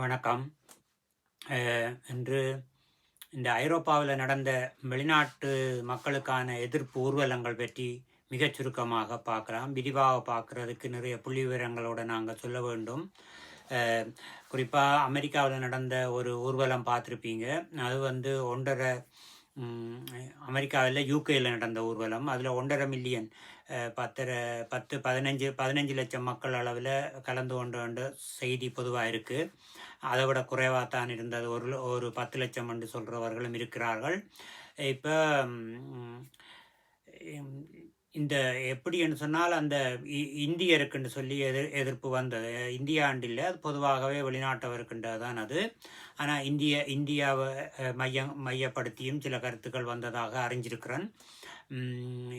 வணக்கம். இன்று இந்த ஐரோப்பாவில் நடந்த வெளிநாட்டு மக்களுக்கான எதிர்ப்பு ஊர்வலங்கள் பற்றி மிகச் சுருக்கமாக பார்க்கலாம். விரிவாக பார்க்கறதுக்கு நிறைய புள்ளி விவரங்களோடு நாங்கள் சொல்ல வேண்டும். குறிப்பாக அமெரிக்காவில் நடந்த ஒரு ஊர்வலம் பார்த்துருப்பீங்க. அது வந்து ஒன்றரை அமெரிக்காவில் யூகேயில் நடந்த ஊர்வலம். அதில் ஒன்றரை மில்லியன் பத்தரை பத்து பதினஞ்சு பதினஞ்சு லட்சம் மக்கள் அளவில் கலந்து கொண்டு செய்தி பொதுவாக இருக்குது அதை விட குறைவாக தான் இருந்தது. ஒரு ஒரு பத்து லட்சம் என்று சொல்கிறவர்களும் இருக்கிறார்கள். இப்போ இந்த எப்படின்னு சொன்னால் அந்த இ- இந்தியருக்குன்னு சொல்லி எதிர் எதிர்ப்பு வந்தது. இந்தியா ஆண்டில் அது பொதுவாகவே வெளிநாட்டவருக்குன்றது தான் அது. ஆனால் இந்திய இந்தியாவை மையம் மையப்படுத்தியும் சில கருத்துக்கள் வந்ததாக அறிஞ்சிருக்கிறேன்.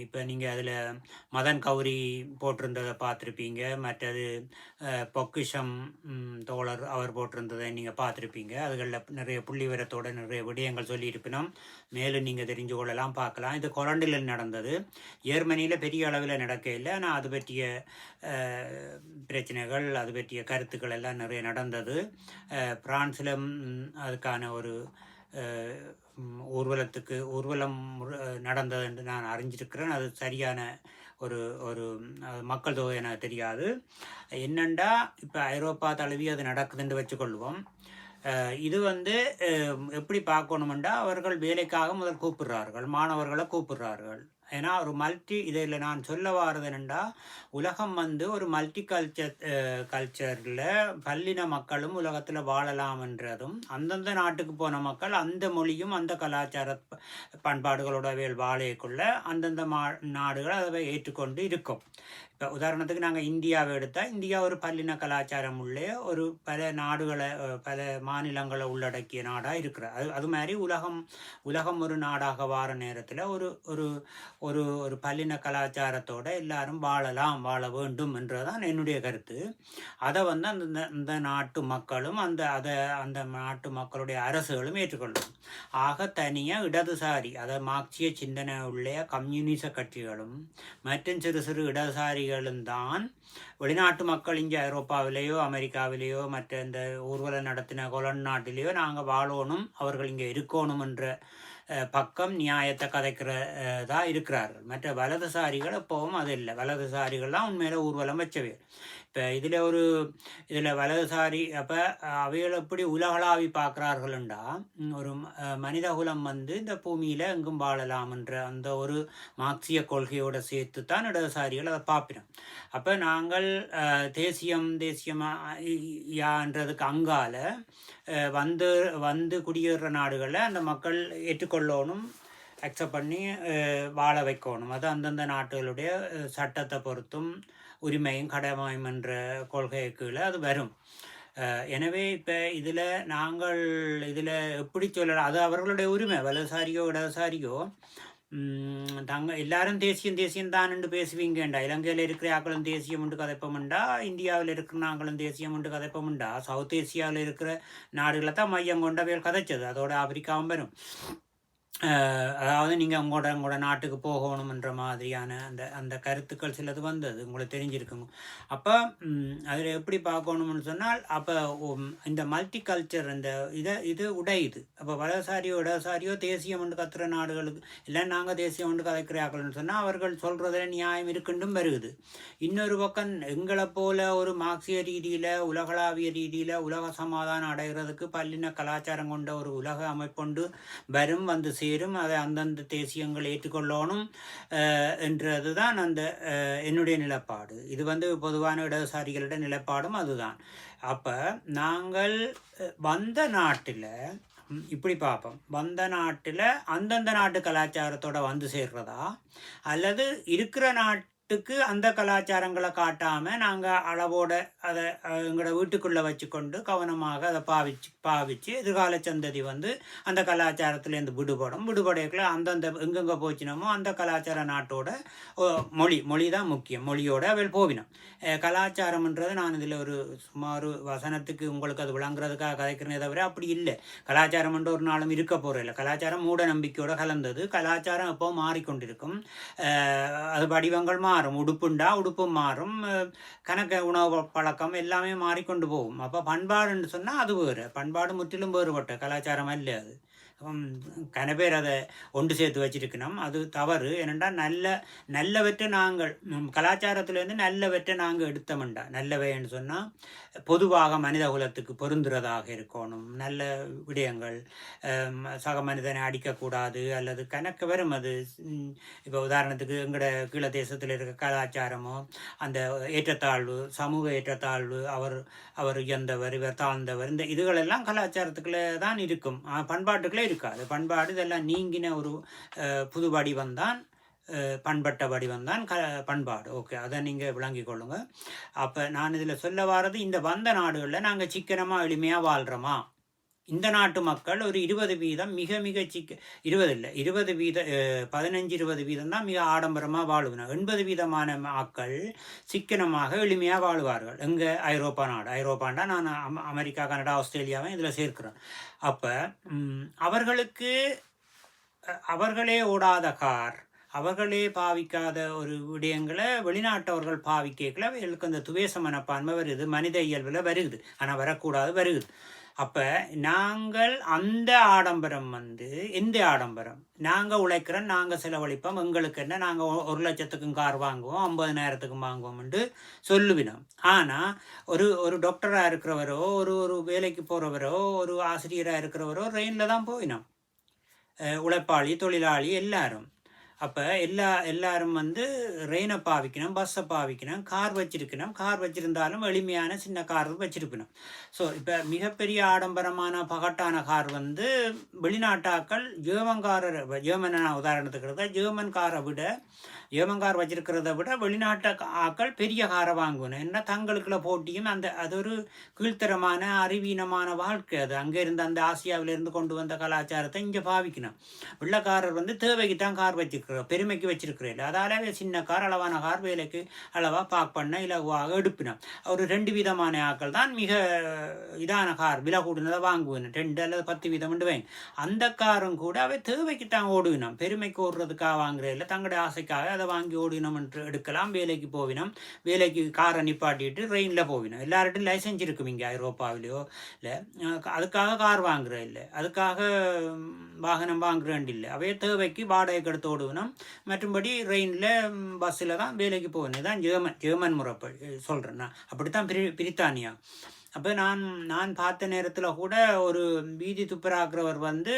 இப்போ நீங்கள் அதில் மதன் கௌரி போட்டிருந்ததை பார்த்துருப்பீங்க. மற்றது பொக்கிஷம் தோழர் அவர் போட்டிருந்ததை நீங்கள் பார்த்துருப்பீங்க. அதுகளில் நிறைய புள்ளி விவரத்தோட நிறைய விடயங்கள் சொல்லியிருப்பினோம். மேலும் நீங்கள் தெரிஞ்சு கொள்ளலாம் பார்க்கலாம். இது கொலண்டில் நடந்தது. ஜெர்மனியில் பெரிய அளவில் நடக்க இல்லை. ஆனால் அது பற்றிய பிரச்சனைகள் அது பற்றிய கருத்துக்கள் எல்லாம் நிறைய நடந்தது. பிரான்ஸிலும் அதுக்கான ஒரு ஊர்வலத்துக்கு ஊர்வலம் நடந்தது என்று நான் அறிஞ்சிருக்கிறேன். அது சரியான ஒரு ஒரு மக்கள் தொகை எனக்கு தெரியாது. என்னண்டா இப்போ ஐரோப்பா தழுவி அது நடக்குதுன்னு வச்சுக்கொள்வோம். இது வந்து எப்படி பார்க்கணுமெண்டா அவர்கள் வேலைக்காக முதல் கூப்பிடுறார்கள் மாணவர்களை கூப்பிடுறார்கள். ஏன்னா ஒரு மல்டி இதில் நான் சொல்ல வாரது உலகம் வந்து ஒரு மல்டி கல்ச்சர் கல்ச்சரில் பல்லின மக்களும் உலகத்தில் வாழலாம்ன்றதும் அந்தந்த நாட்டுக்கு போன மக்கள் அந்த மொழியும் அந்த கலாச்சார பண்பாடுகளோட வேல் அந்தந்த மா நாடுகள் அதை ஏற்றுக்கொண்டு இருக்கும். இப்போ உதாரணத்துக்கு நாங்கள் இந்தியாவை எடுத்தால் இந்தியா ஒரு பல்லின கலாச்சாரம் உள்ளே ஒரு பல நாடுகளை பல மாநிலங்களை உள்ளடக்கிய நாடாக இருக்கிற அது அது மாதிரி உலகம் உலகம் ஒரு நாடாக வார நேரத்தில் ஒரு ஒரு ஒரு ஒரு பல்லின கலாச்சாரத்தோட எல்லாரும் வாழலாம் வாழ வேண்டும் என்றதான் என்னுடைய கருத்து. அதை வந்து அந்த அந்த நாட்டு மக்களும் அந்த அதை அந்த நாட்டு மக்களுடைய அரசுகளும் ஏற்றுக்கொள்ளும் ஆக தனியாக இடதுசாரி அதை மார்க்சிய சிந்தனை உள்ள கம்யூனிச கட்சிகளும் மற்றும் சிறு சிறு இடதுசாரிகளும் தான் வெளிநாட்டு மக்கள் இங்கே ஐரோப்பாவிலேயோ அமெரிக்காவிலேயோ மற்ற இந்த ஊர்வலம் நடத்தின கொலன் நாட்டிலேயோ நாங்கள் வாழணும் அவர்கள் இங்கே இருக்கணும் என்ற பக்கம் நியாயத்தை கதைக்கிறதா இருக்கிறார்கள். மற்ற வலதுசாரிகள் எப்பவும் அது இல்லை. வலதுசாரிகள்லாம் உண்மையில ஊர்வலம் வச்சவே இப்போ இதில் ஒரு இதில் வலதுசாரி அப்போ அவைகள் எப்படி உலகளாவி பார்க்குறார்கள்ண்டா ஒரு மனிதகுலம் மனித குலம் வந்து இந்த பூமியில் எங்கும் வாழலாம்ன்ற அந்த ஒரு மார்க்சிய கொள்கையோட சேர்த்து தான் இடதுசாரிகள் அதை பார்ப்பினோம். அப்போ நாங்கள் தேசியம் தேசியம் யான்றதுக்கு அங்கால வந்து வந்து குடியேற நாடுகளை அந்த மக்கள் ஏற்றுக்கொள்ளணும் அக்செப்ட் பண்ணி வாழ வைக்கணும். அது அந்தந்த நாடுகளுடைய சட்டத்தை பொறுத்தும் உரிமையும் கடமையும் என்ற கொள்கை கீழே அது வரும். எனவே இப்போ இதில் நாங்கள் இதில் எப்படி சொல்லலாம்? அது அவர்களுடைய உரிமை. வலதுசாரியோ இடதுசாரியோ தங்க எல்லாரும் தேசியம் தேசியம் தானுண்டு பேசுவீங்கண்டா இலங்கையில் இருக்கிற ஆக்களும் தேசியம் உண்டு கதைப்போம்ண்டா இந்தியாவில் இருக்கிற நாங்களும் தேசியம் உண்டு கதைப்போம்ண்டா சவுத் ஏசியாவில் இருக்கிற நாடுகளை தான் மையம் கொண்டவைகள் கதைச்சது. அதோட ஆப்பிரிக்காவும் வரும். அதாவது நீங்கள் உங்களோட உங்களோட நாட்டுக்கு போகணுமன்ற மாதிரியான அந்த அந்த கருத்துக்கள் சிலது வந்தது. உங்களுக்கு தெரிஞ்சிருக்குங்க அப்போ அதில் எப்படி பார்க்கணும்னு சொன்னால் அப்போ இந்த மல்டி கல்ச்சர் இந்த இதை இது. உடையுது அப்போ வலசாரியோ இடசாரியோ தேசியம் ஒன்று கத்துற நாடுகளுக்கு இல்லை நாங்கள் தேசியம் ஒன்று கதைக்கிறார்கள்னு சொன்னால் அவர்கள் சொல்கிறதுல நியாயம் இருக்குண்டும் வருகுது. இன்னொரு பக்கம் எங்களை போல ஒரு மார்க்சிய ரீதியில் உலகளாவிய ரீதியில் உலக சமாதானம் அடைகிறதுக்கு பல்லின கலாச்சாரம் கொண்ட ஒரு உலக அமைப்புண்டு வரும் வந்து சேரும் அதை அந்தந்த தேசியங்கள் ஏற்றுக்கொள்ளணும் என்றது தான் அந்த என்னுடைய நிலப்பாடு. இது வந்து பொதுவான இடதுசாரிகளிட நிலப்பாடும் அதுதான். அப்போ நாங்கள் வந்த நாட்டில் இப்படி பார்ப்போம். வந்த நாட்டில் அந்தந்த நாட்டு கலாச்சாரத்தோட வந்து சேர்றதா? அல்லது இருக்கிற வீட்டுக்கு அந்த கலாச்சாரங்களை காட்டாமல் நாங்கள் அளவோட அதை எங்களோட வீட்டுக்குள்ளே வச்சுக்கொண்டு கவனமாக அதை பாவிச்சு பாவிச்சு எதிர்கால சந்ததி வந்து அந்த கலாச்சாரத்துலேருந்து விடுபடும். விடுபடைக்குள்ள அந்தந்த எங்கெங்கே போச்சினமோ அந்த கலாச்சார நாட்டோட ஓ, மொழி மொழி தான் முக்கியம். மொழியோட அவள் போவினோம். கலாச்சாரம்ன்றது நான் இதில் ஒரு சுமார் வசனத்துக்கு உங்களுக்கு அது விளங்குறதுக்காக கதைக்கிறேனே தவிர அப்படி இல்லை. கலாச்சாரம்ன்ற ஒரு நாளும் இருக்க போகிற இல்லை கலாச்சாரம் மூட நம்பிக்கையோட கலந்தது. கலாச்சாரம் எப்போ மாறிக்கொண்டிருக்கும்? அது வடிவங்கள் மாறும் மாறும். உடுப்புண்டா உடுப்பும் மாறும். கணக்க உணவு பழக்கம் எல்லாமே மாறிக்கொண்டு போகும். அப்போ பண்பாடுன்னு சொன்னால் அது வேறு. பண்பாடு முற்றிலும் வேறுபட்ட கலாச்சாரம் அல்ல அது. கன பேர் அதை ஒன்று சேர்த்து வச்சிருக்கணும். அது தவறு. ஏனென்றால் நல்ல நல்லவற்றை நாங்கள் நம் கலாச்சாரத்திலேருந்து நல்லவற்றை நாங்கள் எடுத்தோம்டா. நல்லவைன்னு சொன்னால் பொதுவாக மனித குலத்துக்கு பொருந்துறதாக இருக்கணும். நல்ல விடயங்கள் சக மனிதனை அடிக்கக்கூடாது அல்லது கணக்கு வரும் அது. இப்போ உதாரணத்துக்கு எங்களோட கீழ தேசத்தில் இருக்க கலாச்சாரமோ அந்த ஏற்றத்தாழ்வு சமூக ஏற்றத்தாழ்வு அவர் அவர் உயர்ந்தவர் இவர் தாழ்ந்தவர் இந்த இதுகளெல்லாம் கலாச்சாரத்துக்குள்ளே தான் இருக்கும். ஆ, பண்பாட்டுக்குள்ளே இருக்காது. பண்பாடு இதெல்லாம் நீங்கின ஒரு புது வடிவம் பண்பட்ட வடிவம் தான் க பண்பாடு. ஓகே அதை நீங்கள் விளங்கிக் கொள்ளுங்க. அப்போ நான் இதில் சொல்ல வாரது இந்த வந்த நாடுகளில் நாங்கள் சிக்கனமாக எளிமையாக வாழ்கிறோமா இந்த நாட்டு மக்கள் ஒரு இருபது வீதம் மிக மிக சிக்க இருபது இல்லை இருபது வீத பதினஞ்சு இருபது வீதம் தான் மிக ஆடம்பரமாக வாழுவினர் எண்பது வீதமான மக்கள் சிக்கனமாக எளிமையாக வாழ்வார்கள். எங்கே? ஐரோப்பா நாடு. ஐரோப்பாண்டா நான் அம் அமெரிக்கா கனடா ஆஸ்திரேலியாவும் இதில் சேர்க்கிறேன். அப்போ அவர்களுக்கு அவர்களே ஓடாத கார் அவர்களே பாவிக்காத ஒரு விடயங்களை வெளிநாட்டவர்கள் பாவிக்கல அவர்களுக்கு அந்த துவேச மனப்பான்மை வருது மனித இயல்பில் வருகுது ஆனால் வரக்கூடாது வருகுது அப்போ நாங்கள் அந்த ஆடம்பரம் வந்து எந்த ஆடம்பரம்? நாங்கள் உழைக்கிறோம் நாங்கள் செலவழிப்போம் எங்களுக்கு என்ன? நாங்கள் ஒரு லட்சத்துக்கும் கார் வாங்குவோம் ஐம்பதனாயிரத்துக்கும் வாங்குவோம்னு சொல்லுவினோம். ஆனால் ஒரு ஒரு டாக்டராக இருக்கிறவரோ ஒரு ஒரு வேலைக்கு போகிறவரோ ஒரு ஆசிரியராக இருக்கிறவரோ ரெயினில் தான் போயினோம். உழைப்பாளி தொழிலாளி எல்லாரும். அப்போ எல்லா எல்லாரும் வந்து ரெயினை பாவிக்கணும் பஸ்ஸை பாவிக்கணும் கார் வச்சிருக்கணும். கார் வச்சிருந்தாலும் எளிமையான சின்ன கார் வச்சிருக்கணும். ஸோ இப்போ மிகப்பெரிய ஆடம்பரமான பகட்டான கார் வந்து வெளிநாட்டாக்கள் ஜேர்மன்காரர் ஜேர்மன் நான் உதாரணத்துக்கு எடுத்தா ஜேர்மன் காரை விட ஏமங்கார் கார் வச்சிருக்கிறத விட வெளிநாட்டு ஆக்கள் பெரிய காரை வாங்கணும். என்ன தங்களுக்குள்ள போட்டியும் அந்த அது ஒரு கீழ்த்தரமான அறிவீனமான வாழ்க்கை அது. அங்கே இருந்து அந்த ஆசியாவிலிருந்து கொண்டு வந்த கலாச்சாரத்தை இங்கே பாவிக்கணும். வெள்ளக்காரர் வந்து தேவைக்கு தான் கார் வச்சிருக்கிற பெருமைக்கு வச்சிருக்கிறேன் அதாலே சின்ன கார் அளவான கார் வேலைக்கு அளவாக பார்க் பண்ண இலகுவாக எடுப்பினோம் ஒரு ரெண்டு விதமான ஆக்கள் தான் மிக இதான கார் விலை கூடினதை வாங்குவேன். ரெண்டு அல்லது பத்து வீதம் அந்த காரும் கூட அவை தேவைக்கு தான் ஓடுவினோம் பெருமைக்கு ஓடுறதுக்காக வாங்குறது இல்லை தங்களுடைய ஆசைக்காக அதை வாங்கி ஓடினோம் என்று எடுக்கலாம். வேலைக்கு போவினோம். வேலைக்கு காரை நிப்பாட்டிட்டு ட்ரெயினில் போவினோம். எல்லார்ட்டும் லைசன்ஸ் இருக்கும் இங்கே ஐரோப்பாவிலையோ இல்லை அதுக்காக கார் வாங்குற இல்லை. அதுக்காக வாகனம் வாங்குறேன் இல்லை. அவைய தேவைக்கு வாடகைக்கு எடுத்து ஓடுவினோம். மற்றும்படி ட்ரெயினில் பஸ்ஸில் தான் வேலைக்கு போகணும் தான் ஜெர்மன் ஜெர்மன் முறைப்படி சொல்கிறேன்னா அப்படி அப்படித்தான் பிரி பிரித்தானியா. அப்போ நான் நான் பார்த்த நேரத்தில் கூட ஒரு வீதி துப்புராக்குறவர் வந்து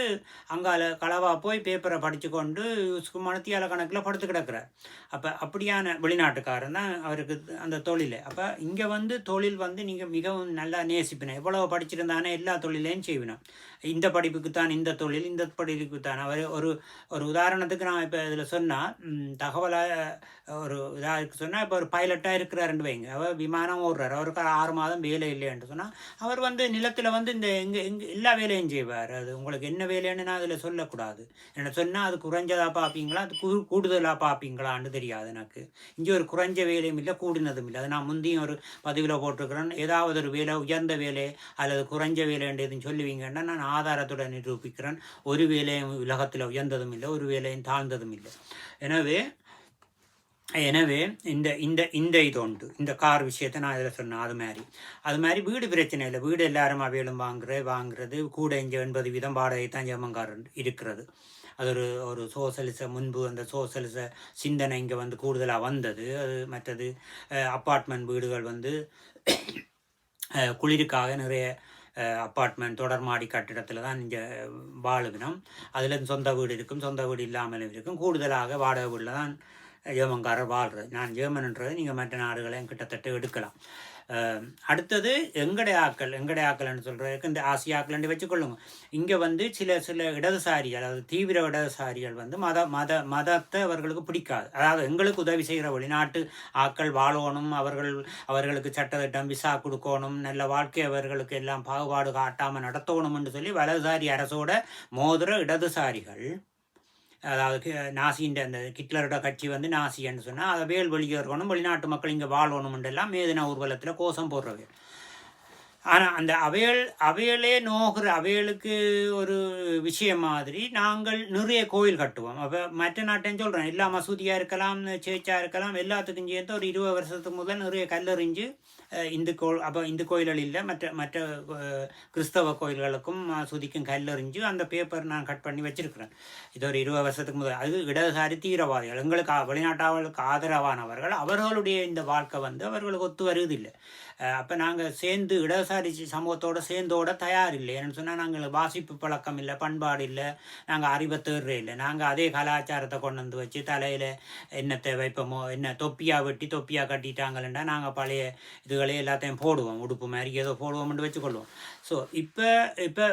அங்கால களவா போய் பேப்பரை படித்து கொண்டு சுமணத்தியால கணக்கில் படுத்து கிடக்கிறார். அப்போ அப்படியான வெளிநாட்டுக்காரன் தான் அவருக்கு அந்த தொழில். அப்போ இங்கே வந்து தொழில் வந்து நீங்கள் மிகவும் நல்லா நேசிப்பினேன். எவ்வளோ படிச்சிருந்தானே எல்லா தொழிலையும் செய்வினோம் இந்த படிப்புக்கு தான் இந்த தொழில் இந்த படிப்புக்கு தான் அவர் ஒரு ஒரு உதாரணத்துக்கு நான் இப்போ இதில் சொன்னால் தகவலாக ஒரு இதாக சொன்னால் இப்போ ஒரு பைலட்டாக இருக்கிறாருன்னு வைங்க. அவர் விமானம் ஓடுறாரு. அவருக்கு ஆறு மாதம் வேலை இல்லைன்னு சொன்னால் அவர் வந்து நிலத்தில் வந்து இந்த எங்கே எங்கே எல்லா வேலையும் செய்வார். அது உங்களுக்கு என்ன வேலைன்னு நான் அதில் சொல்லக்கூடாது. என்ன சொன்னால் அது குறைஞ்சதாக பார்ப்பீங்களா அது கூ கூடுதலாக பார்ப்பீங்களான்னு தெரியாது எனக்கு. இங்கே ஒரு குறைஞ்ச வேலையும் இல்லை கூடினதும் இல்லை. அது நான் முந்தையும் ஒரு பதிவில் போட்டிருக்கிறேன். ஏதாவது ஒரு வேலை உயர்ந்த வேலை அல்லது குறைஞ்ச வேலைன்னு எதுவும் சொல்லுவீங்கன்னா நான் ஆதாரத்துடன் நிரூபிக்கிறேன். ஒரு வேலையும் உலகத்தில் உயர்ந்ததும் இல்லை ஒரு வேலையும் தாழ்ந்ததும் இல்லை. எனவே எனவே இந்த இந்த இந்த இது உண்டு. இந்த கார் விஷயத்தை நான் இதில் சொன்னேன் அது மாதிரி. அது மாதிரி வீடு பிரச்சனை இல்லை. வீடு எல்லாரும் அவையிலும் வாங்குற வாங்குறது கூட இங்கே எண்பது வீதம் வாடகை தான் ஜெமங்கார் இருக்கிறது. அது ஒரு ஒரு சோசலிச முன்பு அந்த சோசலிச சிந்தனை இங்கே வந்து கூடுதலாக வந்தது. அது மற்றது அப்பார்ட்மெண்ட் வீடுகள் வந்து குளிருக்காக நிறைய அப்பார்ட்மெண்ட் தொடர்மாடி கட்டிடத்தில் தான் இங்கே வாழுகிறோம். அதில் சொந்த வீடு இருக்கும் சொந்த வீடு இல்லாமலும் இருக்கும். கூடுதலாக வாடகை வீட்டில் தான் ஜெர்மன்காரர் வாழ்கிறது நான் ஜெர்மன்ன்றது நீங்கள் மற்ற நாடுகளையும் கிட்டத்தட்ட எடுக்கலாம். அடுத்தது எங்கடைய ஆக்கள் எங்கடைய ஆக்கள்னு சொல்கிறதுக்கு இந்த ஆசியாக்கள்னு வச்சுக்கொள்ளுங்க. இங்கே வந்து சில சில இடதுசாரிகள் அதாவது தீவிர இடதுசாரிகள் வந்து மத மத மதத்தை அவர்களுக்கு பிடிக்காது. அதாவது எங்களுக்கு உதவி செய்கிற வெளிநாட்டு ஆக்கள் வாழணும் அவர்கள் அவர்களுக்கு சட்டத்திட்டம் விசா கொடுக்கணும் நல்ல வாழ்க்கை அவர்களுக்கு எல்லாம் பாகுபாடு காட்டாமல் நடத்தணும்னு சொல்லி வலதுசாரி அரசோட மோதிர இடதுசாரிகள் அதாவது நாசின்ற அந்த ஹிட்லரோட கட்சி வந்து நாசின்னு சொன்னால் அதை வேல் வெளியேறணும் வெளிநாட்டு மக்கள் இங்கே வாழணுமென்றெல்லாம் மேதின ஊர்வலத்தில் கோஷம் போடுறவை ஆனால் அந்த அவையல் அவையலே நோகிற அவையலுக்கு ஒரு விஷயம் மாதிரி நாங்கள் நிறைய கோயில் கட்டுவோம். அப்போ மற்ற நாட்டையும் சொல்கிறேன் எல்லா மசூதியாக இருக்கலாம் சேர்ச்சாக இருக்கலாம் எல்லாத்துக்கும் சேர்த்து ஒரு இருபது வருஷத்துக்கு முதல் நிறைய கல்லறிஞ்சு இந்து கோ அப்போ இந்து கோயில்கள் இல்லை. மற்ற மற்ற கிறிஸ்தவ கோயில்களுக்கும் சுதிக்கும் கல்லறிஞ்சு அந்த பேப்பர் நான் கட் பண்ணி வச்சிருக்கிறேன். இது ஒரு இருபது வருஷத்துக்கு முதல். அது இடதுசாரி தீவிரவாதிகள் எங்களுக்கு ஆ- வெளிநாட்டவர்களுக்கு ஆதரவானவர்கள். அவர்களுடைய இந்த வாழ்க்கை வந்து அவர்களுக்கு ஒத்து வருவதில்லை. அப்போ நாங்கள் சேர்ந்து இடதுசாரி சமூகத்தோட சேர்ந்தோட தயார் இல்லை ஏன்னு சொன்னால் நாங்கள் வாசிப்பு பழக்கம் இல்லை பண்பாடு இல்லை நாங்கள் அறிவை தேடுறே இல்லை. நாங்கள் அதே கலாச்சாரத்தை கொண்டு வந்து வச்சு தலையில் என்னத்தை வைப்போமோ என்ன தொப்பியா வெட்டி தொப்பியா கட்டிட்டாங்களேண்டா நாங்கள் பழைய இது இதுகளே எல்லாத்தையும் போடுவோம் உடுப்பு மாதிரி ஏதோ போடுவோம்னு வச்சுக்கொள்வோம் ஸோ இப்போ இப்போ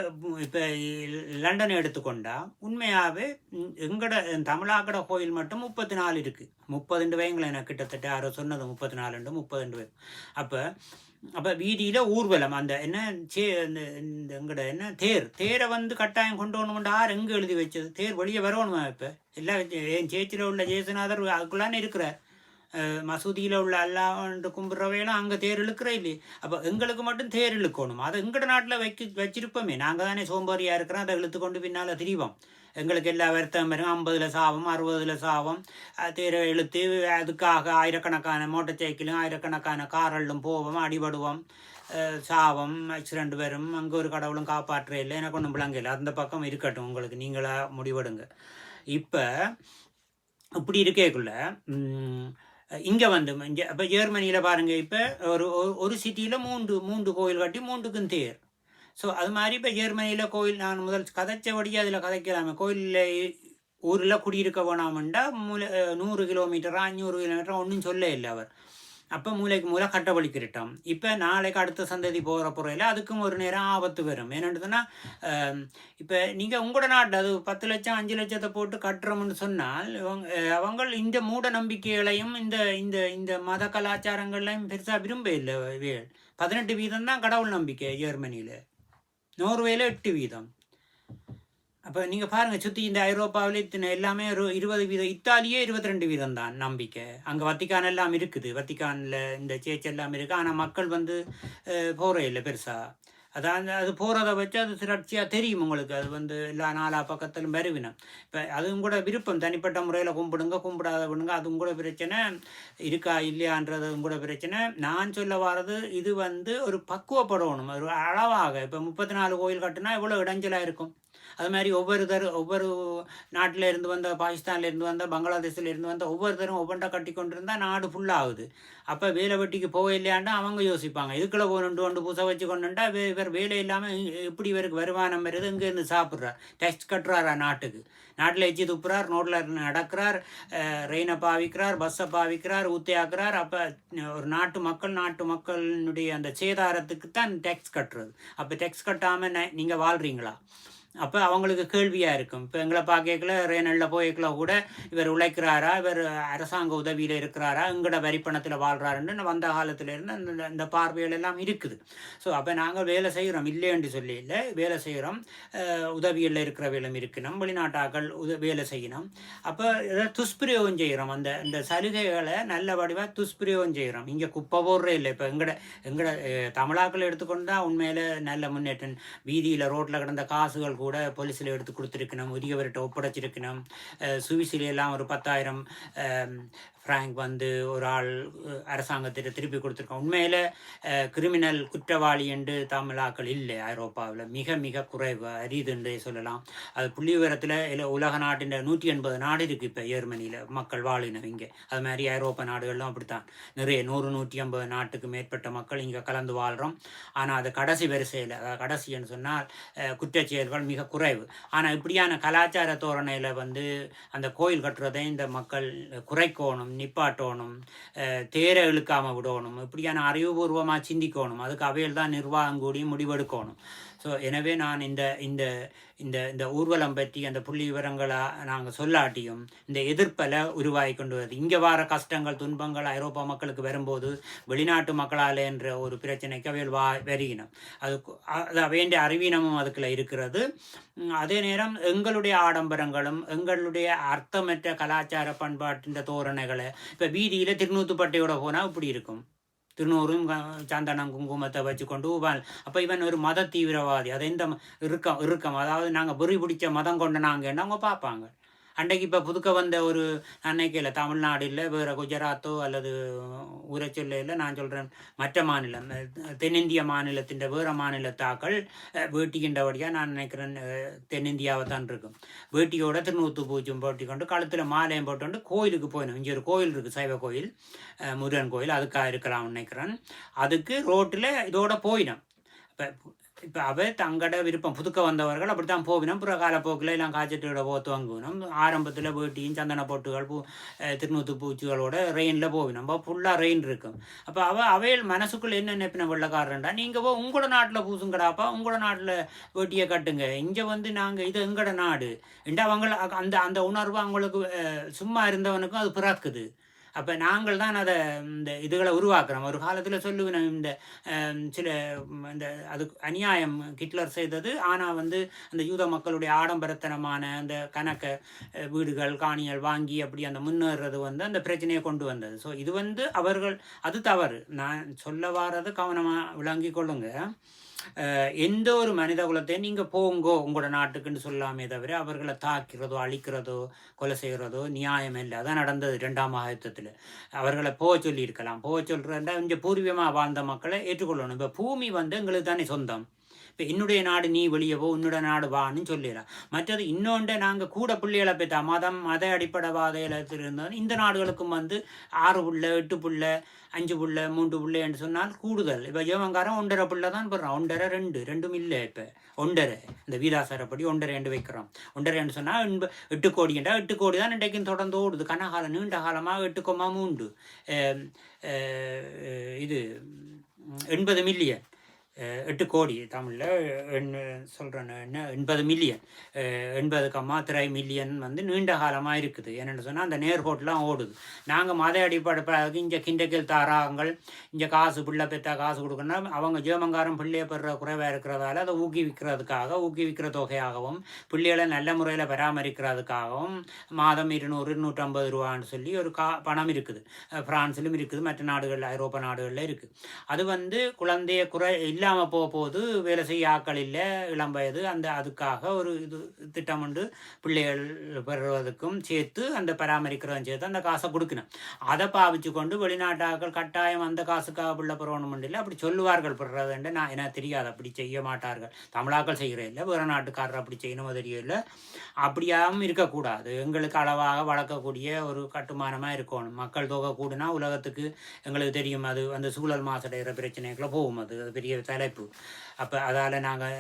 இப்போ லண்டனை எடுத்துக்கொண்டால் உண்மையாகவே எங்கட தமிழாக்கட கோயில் மட்டும் முப்பத்தி நாலு இருக்குது முப்பதுண்டு வயங்களேன் எனக்கு கிட்டத்தட்ட யாரோ சொன்னது முப்பத்தி நாலுண்டு முப்பதுண்டு வயம் அப்போ அப்போ வீதியில் ஊர்வலம் அந்த என்ன சே இந்த இந்த எங்கட என்ன தேர் தேரை வந்து கட்டாயம் கொண்டு வரணும்னு ஆறு எங்கே எழுதி வச்சது தேர் வெளியே வரணுமா இப்போ எல்லாம் என் சேச்சியில் உள்ள ஜேசுநாதர் அதுக்குள்ளானே இருக்கிறார் மசூதியில் உள்ள அல்லாண்டு கும்பிட்றவையெல்லாம் அங்கே தேர் இழுக்கிற இல்லையே அப்போ எங்களுக்கு மட்டும் தேர் இழுக்கணும் அதை எங்கட நாட்டில் வைக்க வச்சிருப்போமே நாங்கள் தானே சோம்பேறியாக இருக்கிறோம் அதை இழுத்து கொண்டு பின்னால் திரிவோம் எங்களுக்கு எல்லா வருத்தம் வரும் ஐம்பதில் சாபம் அறுபதில் சாபம் தேரை இழுத்து அதுக்காக ஆயிரக்கணக்கான மோட்டர் சைக்கிளும் ஆயிரக்கணக்கான காரலும் போவோம் அடிபடுவோம் சாபம் சாவம் ஆக்சிடெண்ட் வரும் அங்கே ஒரு கடவுளும் காப்பாற்ற இல்லை எனக்கு ஒன்றும் விளங்கல அந்த பக்கம் இருக்கட்டும் உங்களுக்கு நீங்களாக முடிவெடுங்க இப்போ இப்படி இருக்கேக்குள்ள இங்கே வந்து இங்கே இப்போ ஜெர்மனியில் பாருங்கள் இப்போ ஒரு ஒரு- சிட்டியில் மூன்று மூன்று கோயில் கட்டி மூன்றுக்கும் தேர். ஸோ அது மாதிரி இப்போ ஜெர்மனியில் கோயில் நான் முதல் கதைச்சபடி அதில் கதைக்கலாமே. கோயிலில் ஊரில் குடியிருக்க வேணாமண்டா மூல நூறு கிலோமீட்டரா அஞ்சூறு கிலோமீட்டரா ஒன்றும் சொல்ல இல்லை அவர். அப்போ மூளைக்கு மூளை கட்டவழிக்கிட்டோம் இப்போ நாளைக்கு அடுத்த சந்ததி போகிற பொருளையில் அதுக்கும் ஒரு நேரம் ஆபத்து வரும். என்னென்னு இப்போ நீங்கள் உங்களோட நாட்டு அது பத்து லட்சம் அஞ்சு லட்சத்தை போட்டு கட்டுறோம்னு சொன்னால் அவங்க இந்த மூட நம்பிக்கைகளையும் இந்த இந்த இந்த மத கலாச்சாரங்களையும் பெருசாக விரும்ப இல்லை இவைகள் பதினெட்டு வீதம் தான் கடவுள் நம்பிக்கை ஜெர்மனியில். நோர்வேல எட்டு வீதம். அப்போ நீங்கள் பாருங்கள் சுற்றி இந்த ஐரோப்பாவில் இத்தனை எல்லாமே ஒரு இருபது வீதம் இத்தாலியே இருபத்தி ரெண்டு வீதம் தான் நம்பிக்கை. அங்கே வத்திக்கான் எல்லாம் இருக்குது. வத்திக்கானில் இந்த சேச்சு எல்லாம் இருக்குது ஆனால் மக்கள் வந்து போகிற இல்லை பெருசாக அதான் அது போகிறத வச்சு அது சுழற்சியாக தெரியும் உங்களுக்கு. அது வந்து எல்லா நாலா பக்கத்திலும் வருவினம். இப்போ அதுவும் கூட விருப்பம். தனிப்பட்ட முறையில் கும்பிடுங்க கும்பிடாத விடுங்க அதுவும் கூட பிரச்சனை. இருக்கா இல்லையான்றதும் கூட பிரச்சனை. நான் சொல்ல வர்றது இது வந்து ஒரு பக்குவப்படணும். ஒரு அளவாக. இப்போ முப்பத்தி நாலு கோயில் கட்டுனா எவ்வளோ இடைஞ்சலாக இருக்கும்? அது மாதிரி ஒவ்வொருத்தர் ஒவ்வொரு நாட்டில் இருந்து வந்த பாகிஸ்தானில் இருந்து வந்த பங்களாதேஷில் இருந்து வந்த ஒவ்வொருத்தரும் ஒவ்வொன்றா கட்டி கொண்டிருந்தா நாடு ஃபுல்லாகுது அப்போ வேலை வெட்டிக்கு போக இல்லையாண்டா அவங்க யோசிப்பாங்க. இதுக்குள்ளே போகணுண்டு கொண்டு புதுசாக வச்சு கொண்டுண்டா? வே- இவர் வேலை இல்லாமல் எப்படி இவருக்கு வருமானம் வருது? இங்கேருந்து சாப்பிட்றார் டெக்ஸ்ட் கட்டுறாரா நாட்டுக்கு. நாட்டில் எச்சி துப்புறார் நோட்டில் நடக்கிறார் ரெயினை பாவிக்கிறார் பஸ்ஸை பாவிக்கிறார் ஊத்தியாக்குறார் அப்போ ஒரு நாட்டு மக்கள் நாட்டு மக்களினுடைய அந்த சேதாரத்துக்கு தான் டேக்ஸ் கட்டுறது. அப்போ டேக்ஸ் கட்டாமல் நீங்கள் வாழ்கிறீங்களா அப்போ அவங்களுக்கு கேள்வியாக இருக்கும். இப்போ எங்களை பார்க்கல ரேனலில் போய்க்கல கூட இவர் உழைக்கிறாரா இவர் அரசாங்க உதவியில் இருக்கிறாரா எங்களோட வரிப்பணத்தில் வாழ்கிறாருன்னு வந்த காலத்திலேருந்து அந்த இந்த பார்வைகள் எல்லாம் இருக்குது. ஸோ அப்போ நாங்கள் வேலை செய்கிறோம் இல்லைன்னு சொல்லி இல்லை. வேலை செய்கிறோம் உதவியில் இருக்கிறவர்களும் இருக்கணும் வெளிநாட்டாக்கள் உத வேலை செய்யணும். அப்போ இதை துஷ்பிரயோகம் செய்கிறோம் அந்த இந்த சலுகைகளை நல்ல வடிவாக துஷ்பிரயோகம் செய்கிறோம் இங்கே குப்பை போடுறே இல்லை. இப்போ எங்கட எங்கட தமிழாக்கள் எடுத்துக்கொண்டு தான் உண்மையில் நல்ல முன்னேற்றம். வீதியில் ரோட்டில் கிடந்த காசுகள் கூட போலீஸில் எடுத்து கொடுத்துருக்கணும் உரியவர்கிட்ட ஒப்படைச்சிருக்கணும். அஹ், எல்லாம் ஒரு பத்தாயிரம் ஃப்ராங்க் வந்து ஒரு ஆள் அரசாங்கத்திட்ட திருப்பி கொடுத்துருக்கோம். உண்மையில் கிரிமினல் குற்றவாளி என்று தமிழாக்கள் இல்லை ஐரோப்பாவில். மிக மிக குறைவு அரிது என்றே சொல்லலாம். அது புள்ளி விவரத்தில் இல்லை உலக நாட்டின் நூற்றி எண்பது நாடு இருக்குது இப்போ ஜெர்மனியில். மக்கள் வாழினம் இங்கே. அது மாதிரி ஐரோப்பா நாடுகள்லாம் அப்படித்தான். நிறைய நூறு நூற்றி ஐம்பது நாட்டுக்கு மேற்பட்ட மக்கள் இங்கே கலந்து வாழ்கிறோம் ஆனால் அது கடைசி வரிசையில் அதாவது கடைசின்னு சொன்னால் குற்றச்செயல்கள் மிக குறைவு. ஆனால் இப்படியான கலாச்சார தோரணையில் வந்து அந்த கோயில் கட்டுறதை இந்த மக்கள் குறைக்கணும். நிப்பாட்டணும் தேரை இழுக்காமல் விடணும் இப்படியான அறிவுபூர்வமாக சிந்திக்கணும் அதுக்கு அவையில் தான் நிர்வாகம் கூடி முடிவெடுக்கணும். ஸோ எனவே நான் இந்த இந்த இந்த இந்த ஊர்வலம் பற்றி அந்த புள்ளி விவரங்களை நாங்கள் சொல்லாட்டியும் இந்த எதிர்ப்பலை உருவாகி கொண்டு வருது. இங்கே வர கஷ்டங்கள் துன்பங்கள் ஐரோப்பா மக்களுக்கு வரும்போது வெளிநாட்டு மக்களால் என்ற ஒரு பிரச்சனைக்கு அவையில் வா வருகினம். அது அது வேண்டிய அறிவீனமும் அதுக்குள்ள இருக்கிறது. அதே நேரம் எங்களுடைய ஆடம்பரங்களும் எங்களுடைய அர்த்தமற்ற கலாச்சார பண்பாட்டின் தோரணைகளை இப்போ வீதியில் திருநூத்துப்பட்டையோட போனால் இப்படி இருக்கும். திருநூறும் க- சந்தனம் குங்குமத்தை வச்சுக்கொண்டு உபால். அப்போ இவன் ஒரு மத தீவிரவாதி அது எந்த இறுக்கம் இறுக்கம். அதாவது நாங்கள் வெறி பிடிச்ச மதம் கொண்ட நாங்கன்னு அவங்க பார்ப்பாங்க. அன்றைக்கு இப்போ புதுக்க வந்த ஒரு அன்னைக்கு தமிழ்நாடு இல்லை வேறு குஜராத்தோ அல்லது ஊரை சொல்ல இல்லை நான் சொல்கிறேன் மற்ற மாநிலம் தென்னிந்திய மாநிலத்தின் வேறு மாநிலத்தாக்கள் வேட்டிக்கின்றபடியாக நான் நினைக்கிறேன் தென்னிந்தியாவை தான் இருக்கும். வேட்டியோட திருநூத்து பூச்சும் போட்டி கொண்டு கழுத்தில் மாலையும் போட்டு கோயிலுக்கு போயிடும் இங்கே ஒரு கோயில் இருக்குது சைவ கோயில் முருகன் கோயில் அதுக்காக இருக்கலாம்னு நினைக்கிறேன். அதுக்கு ரோட்டில் இதோட போயிடும் இப்போ இப்போ அவ தங்கட விருப்பம். புதுக்க வந்தவர்கள் அப்படி தான் போவினோம். பிற காலப்போக்கில் எல்லாம் காய்ச்சட்டோட போத்து வாங்குவினோம் ஆரம்பத்தில் வேட்டியும் சந்தன பொட்டுகள் பூ திருநூத்து பூச்சிகளோட ரெயினில் போவினோம். அப்போ ஃபுல்லாக ரெயின் இருக்கும். அப்போ அவ அவையில் மனசுக்குள்ளே என்ன நினைப்பின வெள்ளக்காரன்டா? நீங்கள் போ உங்களோட நாட்டில் பூசுங்கடாப்பா. உங்களோட நாட்டில் வேட்டியை கட்டுங்க. இங்கே வந்து நாங்கள் இது எங்களோட நாடு. என்ற அவங்கள அந்த அந்த உணர்வு அவங்களுக்கு சும்மா இருந்தவனுக்கும் அது பிறக்குது. அப்போ நாங்கள் தான் அதை இந்த இதுகளை உருவாக்குறோம். ஒரு காலத்தில் சொல்லுவேன் இந்த சில இந்த அது அநியாயம் ஹிட்லர் செய்தது. ஆனால் வந்து அந்த யூத மக்களுடைய ஆடம்பரத்தனமான அந்த கணக்க வீடுகள் காணிகள் வாங்கி அப்படி அந்த முன்னேறது வந்து அந்த பிரச்சனையை கொண்டு வந்தது. ஸோ இது வந்து அவர்கள் அது தவறு. நான் சொல்ல வாரது கவனமாக விளங்கி கொள்ளுங்க. எந்த ஒரு மனித குலத்தையும் நீங்கள் போங்கோ உங்களோட நாட்டுக்குன்னு சொல்லாமே தவிர அவர்களை தாக்கிறதோ அழிக்கிறதோ கொலை செய்கிறதோ நியாயம் இல்லை. அதான் நடந்தது ரெண்டாம் மகாயுத்தத்தில் அவர்களை போக சொல்லியிருக்கலாம். போக சொல்கிறதா இங்கே பூர்வீகமாக வாழ்ந்த மக்களை ஏற்றுக்கொள்ளணும். இப்போ பூமி வந்து எங்களுக்கு தானே சொந்தம். இப்போ என்னுடைய நாடு நீ வெளியே போ உன்னோட நாடு வான்னு சொல்லிடலாம் மற்றது இன்னொன்று நாங்கள் கூட பிள்ளைகளை பெற்ற மதம் மத அடிப்படைவாதையில் இருந்தால் இந்த நாடுகளுக்கும் வந்து ஆறு புள்ள எட்டு புள்ள அஞ்சு புள்ள மூன்று புள்ள என்று சொன்னால் கூடுதல். இப்போ ஜெவங்காரன் ஒன்றரை புள்ள தான் போடுறான் ஒன்றரை ரெண்டு ரெண்டும் இல்லை இப்போ. ஒன்றரை. இந்த வீதாசாரப்படி ஒன்றரை ரெண்டு வைக்கிறோம். ஒன்றரைன்னு சொன்னால் எட்டு எட்டு என்றால் எட்டு கோடி தான் இன்றைக்கும் தொடர்ந்து ஓடுது. கனகாலம் நீண்ட காலமாக எட்டு கொம்மா மூன்று. இது எண்பது மில்லியன் எட்டு கோடி தமிழில் சொல்கிறேன் என்ன எண்பது மில்லியன் எண்பது கம்மா திரை மில்லியன் வந்து நீண்ட காலமாக இருக்குது. என்னென்னு சொன்னால் அந்த நேர்கோட்டெலாம் ஓடுது. நாங்கள் மத அடிப்படை இங்கே கிண்டக்கில் தாராங்கள் இங்கே காசு பிள்ளை பெற்றா காசு கொடுக்கணும் அவங்க ஜீவமங்காரம் பிள்ளையை பெற குறைவாக இருக்கிறதால அதை ஊக்குவிக்கிறதுக்காக ஊக்குவிக்கிற தொகையாகவும் பிள்ளைகளை நல்ல முறையில் பராமரிக்கிறதுக்காகவும் மாதம் இருநூறு இருநூற்றம்பது ரூபான்னு சொல்லி ஒரு கா பணம் இருக்குது. ஃப்ரான்ஸிலும் இருக்குது மற்ற நாடுகளில் ஐரோப்பா நாடுகளில் இருக்குது. அது வந்து குழந்தைய குறை இல்லை இல்லாமல் போக போது வேலை செய்ய ஆக்கள் இல்லை இளம் வயது அந்த அதுக்காக ஒரு இது திட்டம் உண்டு. பிள்ளைகள் பெறுவதற்கும் சேர்த்து அந்த பராமரிக்கிறதும் சேர்த்து அந்த காசை கொடுக்கணும். அதை பாவிச்சு கொண்டு வெளிநாட்டாக்கள் கட்டாயம் அந்த காசுக்காக பிள்ளை பெறணும் இல்லை அப்படி சொல்லுவார்கள் பெறுறதுண்டு நான் எனக்கு தெரியாது. அப்படி செய்ய மாட்டார்கள். தமிழாக்கள் செய்கிறே இல்லை வேறு நாட்டுக்காரர் அப்படி செய்யணும் தெரியல. அப்படியாகவும் இருக்கக்கூடாது. எங்களுக்கு அளவாக வளர்க்கக்கூடிய ஒரு கட்டுமானமாக இருக்கணும். மக்கள் தொகை கூடுனா உலகத்துக்கு எங்களுக்கு தெரியும். அது அந்த சூழல் மாசடைகிற பிரச்சனைகளை போகும். அது பெரிய அது பெரிய தலைப்பு அப்போ அதால் நாங்கள்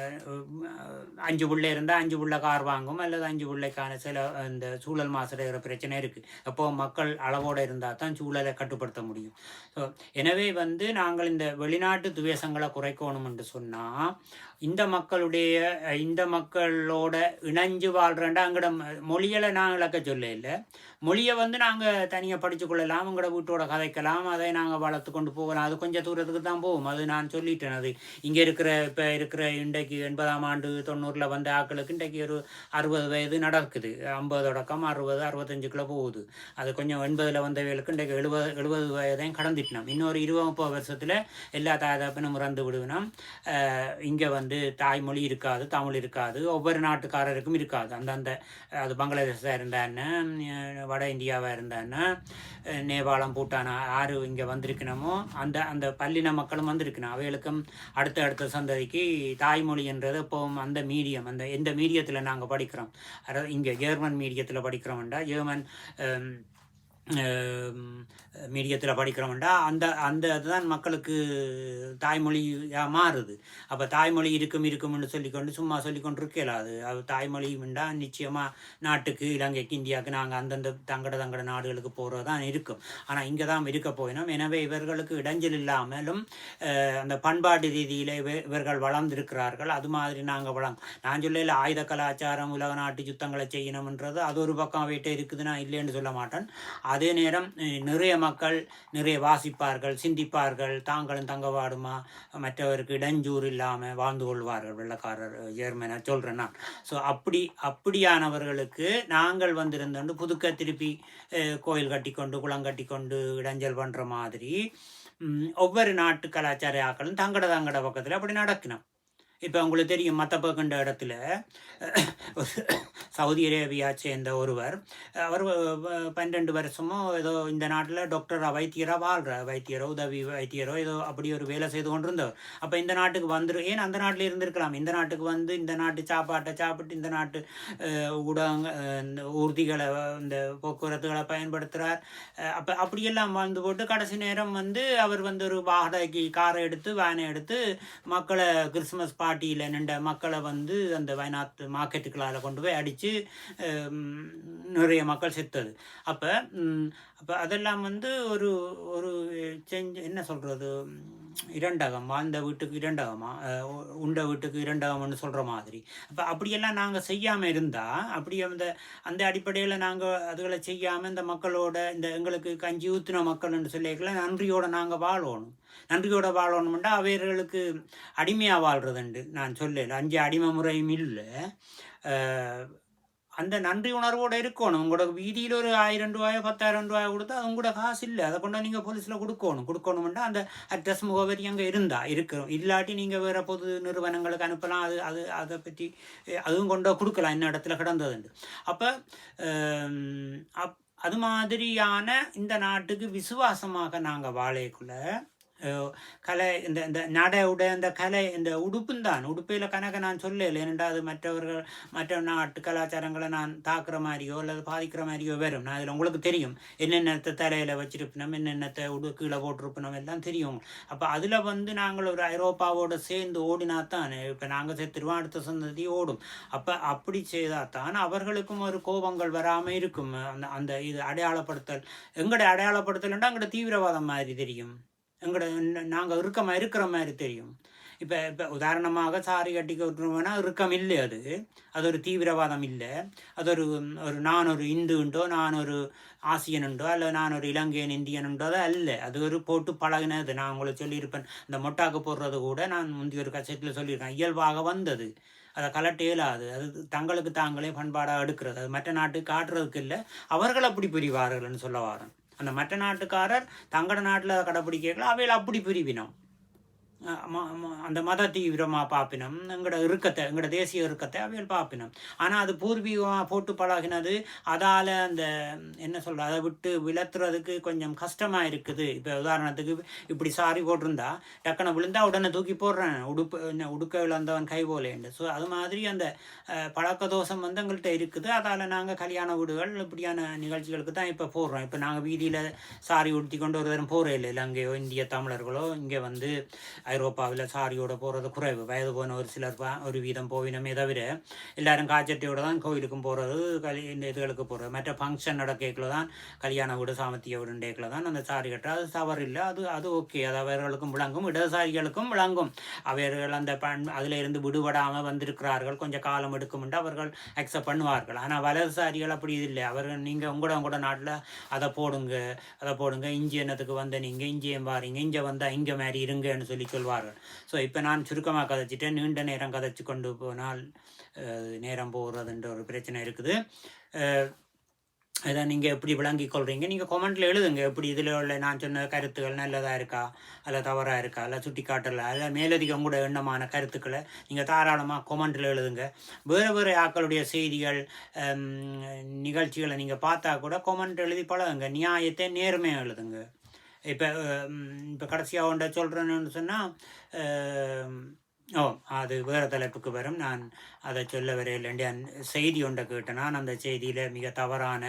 அஞ்சு பிள்ளை இருந்தால் அஞ்சு பிள்ளை கார் வாங்கும் அல்லது அஞ்சு பிள்ளைக்கான சில இந்த சூழல் மாசடைகிற பிரச்சனை இருக்குது அப்போ மக்கள் அளவோடு இருந்தால் தான் சூழலை கட்டுப்படுத்த முடியும். ஸோ எனவே வந்து நாங்கள் இந்த வெளிநாட்டு துவேசங்களை குறைக்கணும் என்று சொன்னால் இந்த மக்களுடைய இந்த மக்களோட இணைஞ்சு வாழ்கிறேன்டா அங்கட மொழிகளை நான் இழக்க சொல்ல இல்லை மொழியை வந்து நாங்கள் தனியாக படித்து கொள்ளலாம் வீட்டோட கதைக்கலாம் அதை நாங்கள் வளர்த்து கொண்டு போகலாம். அது கொஞ்சம் தூரத்துக்கு தான் போகும். அது நான் சொல்லிட்டேன். அது இங்கே இருக்கிற இப்போ இருக்கிற இன்றைக்கு எண்பதாம் ஆண்டு தொண்ணூறில் வந்த ஆட்களுக்கு இன்றைக்கு ஒரு அறுபது வயது நடக்குது. ஐம்பது தொடக்கம் அறுபது அறுபத்தஞ்சுக்குள்ளே போகுது. அது கொஞ்சம் எண்பதில் வந்தவர்களுக்கு இன்றைக்கு எழுபது எழுபது வயதையும் கடந்துட்டினோம் இன்னொரு இருபது முப்பது வருஷத்தில் எல்லா தாதாப்பினும் இறந்து விடுவினோம். இங்கே வந்து தாய்மொழி இருக்காது தமிழ் இருக்காது ஒவ்வொரு நாட்டுக்காரருக்கும் இருக்காது. அந்தந்த அது பங்களாதேஷாக இருந்தான்னு வட இந்தியாவாக இருந்தான்னு நேபாளம் பூட்டான் ஆறு இங்கே வந்திருக்கணுமோ அந்த அந்த பல்லின மக்களும் வந்திருக்கணும். அவைகளுக்கும் அடுத்த அடுத்த சந்ததிக்கு தாய்மொழி என்றது இப்போவும் அந்த மீடியம் அந்த எந்த மீடியத்தில் நாங்கள் படிக்கிறோம்? அதாவது இங்கே ஜெர்மன் மீடியத்தில் படிக்கிறோம்டா ஜெர்மன் மீடியத்தில் படிக்கிறோம்டா அந்த அந்த அதுதான் மக்களுக்கு தாய்மொழியாக மாறுது. அப்போ தாய்மொழி இருக்கும் இருக்கும்னு சொல்லிக்கொண்டு சும்மா சொல்லிக்கொண்டு இருக்கல அது. அது நிச்சயமாக நாட்டுக்கு இலங்கைக்கு இந்தியாவுக்கு நாங்கள் அந்தந்த தங்கட தங்கட நாடுகளுக்கு போகிறது தான் இருக்கும். ஆனால் இங்கே தான் இருக்க போயினோம். எனவே இவர்களுக்கு இடைஞ்சல் இல்லாமலும் அந்த பண்பாட்டு ரீதியில் இவர்கள் வளர்ந்திருக்கிறார்கள். அது மாதிரி நாங்கள் வளம் நான் சொல்லல ஆயுத கலாச்சாரம் உலக நாட்டு யுத்தங்களை செய்யணும்ன்றது அது ஒரு பக்கம் அவைகிட்ட இருக்குதுன்னா இல்லைன்னு சொல்ல மாட்டேன். அதே நேரம் நிறைய மக்கள் நிறைய வாசிப்பார்கள் சிந்திப்பார்கள். தாங்களும் தங்கவாடுமா? மற்றவருக்கு இடஞ்சூர் இல்லாமல் வாழ்ந்து கொள்வார்கள் வெள்ளக்காரர் ஜெர்மனை சொல்கிறேன் நான். ஸோ அப்படி அப்படியானவர்களுக்கு நாங்கள் வந்திருந்தோண்டு புதுக்க திருப்பி கோயில் கட்டிக்கொண்டு குளம் கட்டிக்கொண்டு இடைஞ்சல் பண்ணுற மாதிரி ஒவ்வொரு நாட்டு கலாச்சார ஆக்களும் தங்கட தங்கட பக்கத்தில் அப்படி நடக்கணும் இப்போ உங்களுக்கு தெரியும் மத்தப்பக்கண்ட இடத்துல ஒரு சவுதி அரேபியா சேர்ந்த ஒருவர் அவர் பன்னெண்டு வருஷமோ ஏதோ இந்த நாட்டில் டாக்டரா வைத்தியரா வாழ்கிற வைத்தியரோ உதவி வைத்தியரோ ஏதோ அப்படி ஒரு வேலை செய்து கொண்டிருந்தவர். அப்போ இந்த நாட்டுக்கு வந்துடும் ஏன் அந்த நாட்டில் இருந்திருக்கலாம்? இந்த நாட்டுக்கு வந்து இந்த நாட்டு சாப்பாட்டை சாப்பிட்டு இந்த நாட்டு அஹ், ஊடகங்க இந்த ஊர்திகளை இந்த போக்குவரத்துகளை பயன்படுத்துகிறார் அப்போ அப்படியெல்லாம் வாழ்ந்து போட்டு கடைசி நேரம் வந்து அவர் வந்து ஒரு வாடகைக்கு காரை எடுத்து வேனை எடுத்து மக்களை கிறிஸ்மஸ் பார்ட்டியில் நின்ற மக்களை வந்து அந்த வயநாட்டு மார்க்கெட்டுகளால் கொண்டு போய் அடித்து நிறைய மக்கள் செத்தது. அப்போ அப்போ அதெல்லாம் வந்து ஒரு ஒரு செஞ்சு என்ன சொல்கிறது இரண்டகம் வாழ்ந்த வீட்டுக்கு இரண்டகமா உண்ட வீட்டுக்கு இரண்டகம்னு சொல்கிற மாதிரி. அப்போ அப்படியெல்லாம் நாங்கள் செய்யாமல் இருந்தால் அப்படி அந்த அந்த அடிப்படையில் நாங்கள் அதுகளை செய்யாமல் இந்த மக்களோட இந்த எங்களுக்கு கஞ்சி ஊற்றின மக்கள்னு சொல்லிக்கலாம் நன்றியோடு நாங்கள் வாழணும். நன்றியோட வாழணும்னா அவர்களுக்கு அடிமையாக வாழ்கிறதுண்டு நான் சொல்லல அஞ்சு அடிமை முறையும் இல்லை. அந்த நன்றி உணர்வோடு இருக்கணும். உங்களோட வீதியில் ஒரு ஆயிரம் ரூபாயோ பத்தாயிரம் ரூபாயோ கொடுத்தா அது உங்களோட காசு இல்லை அதை கொண்டு நீங்கள் போலீஸில் கொடுக்கணும். கொடுக்கணும்னா அந்த அட்ரஸ் முகவரி அங்கே இருந்தால் இருக்கிறோம் இல்லாட்டி நீங்கள் வேறு பொது நிறுவனங்களுக்கு அனுப்பலாம். அது அது அதை பற்றி அதுவும் கொண்டு கொடுக்கலாம். இன்னும் இடத்துல கிடந்ததுண்டு. அப்போ அப் அது மாதிரியான இந்த நாட்டுக்கு விசுவாசமாக நாங்கள் வாழைக்குள்ளே கலை இந்த இந்த நடையுடைய அந்த கலை இந்த உடுப்பும் தான். உடுப்பையில் கணக்க நான் சொல்லலை. ஏனென்றால் அது மற்றவர்கள் மற்ற நாட்டு கலாச்சாரங்களை நான் தாக்குற மாதிரியோ அல்லது பாதிக்கிற மாதிரியோ வரும். நான் அதில் உங்களுக்கு தெரியும். என்னென்னத்தை தலையில் வச்சிருப்பினோம் என்னென்னத்தை உடு கீழே போட்டிருப்பினோம் எல்லாம் தெரியும். அப்போ அதில் வந்து நாங்கள் ஒரு ஐரோப்பாவோடு சேர்ந்து ஓடினா தான் இப்போ நாங்கள் செத்துருவோம் அடுத்த சந்ததி ஓடும். அப்போ அப்படி செய்தால் தான் அவர்களுக்கும் ஒரு கோபங்கள் வராமல் இருக்கும். அந்த அந்த இது அடையாளப்படுத்தல். எங்களுடைய அடையாளப்படுத்தல்ன்றா எங்களோட தீவிரவாதம் மாதிரி தெரியும். எங்களோட நாங்கள் இறுக்கமா இருக்கிற மாதிரி தெரியும். இப்போ இப்போ உதாரணமாக சாரி கட்டிக்க விட்டுருவோம்னா இறுக்கம் இல்லை அது. அது ஒரு தீவிரவாதம் இல்லை. அது ஒரு ஒரு நான் ஒரு இந்துண்டோ நான் ஒரு ஆசியனுண்டோ அல்ல நான் ஒரு இலங்கையன் இந்தியனுண்டோ அது அல்ல. அது ஒரு போட்டு பழகினது. நான் உங்களுக்கு சொல்லியிருப்பேன். இந்த மொட்டாக்கு போடுறது கூட நான் முந்தைய ஒரு கசட்டில் சொல்லியிருக்கேன். இயல்பாக வந்தது. அதை கலட்ட இயலாது. அது தங்களுக்கு தாங்களே பண்பாடாக எடுக்கிறது. அது மற்ற நாட்டுக்கு காட்டுறதுக்கு இல்லை. அவர்கள் அப்படி புரிவார்கள்னு சொல்ல வரேன் அந்த மற்ற நாட்டுக்காரர் தங்கட நாட்டில் அதை அவையில் அப்படி பிரிவினோம். அந்த மத தீவிரமாக பார்ப்பினோம் எங்களோட இறுக்கத்தை எங்களோட தேசிய இறுக்கத்தை அவையில் பார்ப்பினோம் ஆனால் அது பூர்வீகமாக போட்டு பழகினது அதால் அந்த என்ன சொல்ற அதை விட்டு விளத்துறதுக்கு கொஞ்சம் கஷ்டமாக இருக்குது. இப்போ உதாரணத்துக்கு இப்படி சாரி போட்டிருந்தா டக்குனை விழுந்தா உடனே தூக்கி போடுறேன். உடுப்பு என்ன உடுக்க விழுந்தவன் கை போலேண்டு ஸோ அது மாதிரி அந்த பழக்க தோஷம் வந்து எங்கள்கிட்ட இருக்குது. அதால் நாங்கள் கல்யாண வீடுகள் இப்படியான நிகழ்ச்சிகளுக்கு தான் இப்போ போடுறோம். இப்போ நாங்கள் வீதியில் சாரி உடுத்தி கொண்டு ஒரு தரம் போகிறே இல்லை அங்கேயோ இந்திய தமிழர்களோ இங்கே வந்து ஐரோப்பாவில் சாரியோட போகிறது குறைவு வயது போன ஒரு சிலர் ஒரு வீதம் போவினமே தவிர எல்லாரும் காய்ச்சட்டியோட தான் கோயிலுக்கும் போகிறது கலி இந்த இதுகளுக்கு போகிறது மற்ற ஃபங்க்ஷன் நடக்கல தான் கல்யாண வீடு சாமத்திய வீடுண்டேக்கில் தான் அந்த சாரி கட்டுற அது தவறு இல்லை அது அது ஓகே அது அவர்களுக்கும் விளங்கும் இடதுசாரிகளுக்கும் விளங்கும் அவர்கள் அந்த பண் அதில் இருந்து விடுபடாமல் வந்திருக்கிறார்கள் கொஞ்சம் காலம் எடுக்கும் என்று அவர்கள் அக்செப்ட் பண்ணுவார்கள் ஆனால் வலதுசாரிகள் அப்படி இது இல்லை அவர்கள் நீங்கள் உங்களோட உங்களோட நாட்டில் அதை போடுங்க அதை போடுங்க இஞ்சி என்னத்துக்கு வந்த நீங்கள் இஞ்சியம் பாருங்க இங்கே வந்தால் இங்கே மாதிரி இருங்கன்னு சொல்லி சொல்வார்கள். ஸோ இப்போ நான் சுருக்கமாக கதைச்சிட்டேன். நீண்ட நேரம் கதைச்சு கொண்டு போனால் நேரம் போகிறதுன்ற ஒரு பிரச்சனை இருக்குது. இதை நீங்கள் எப்படி விளங்கிக் கொள்றீங்க? நீங்கள் கொமெண்ட்டில் எழுதுங்க. எப்படி இதில் உள்ள நான் சொன்ன கருத்துக்கள் நல்லதாக இருக்கா? அல்ல தவறாக இருக்கா? அல்ல சுட்டி காட்டல அல்ல மேலதிகம் கூட எண்ணமான கருத்துக்களை நீங்கள் தாராளமாக கொமெண்ட்டில் எழுதுங்க. வேறு வேறு ஆக்களுடைய செய்திகள் நிகழ்ச்சிகளை நீங்கள் பார்த்தா கூட கொமெண்ட் எழுதி பழகுங்க. நியாயத்தை நேர்மையாக எழுதுங்க. இப்போ இப்போ கடைசியாக ஒன்றை சொல்கிறேன்னு சொன்னால் ஓ அது வேறு தலைப்புக்கு வரும். நான் அதை சொல்ல வரையில் செய்தி ஒன்றை கேட்டேன். நான் அந்த செய்தியில் மிக தவறான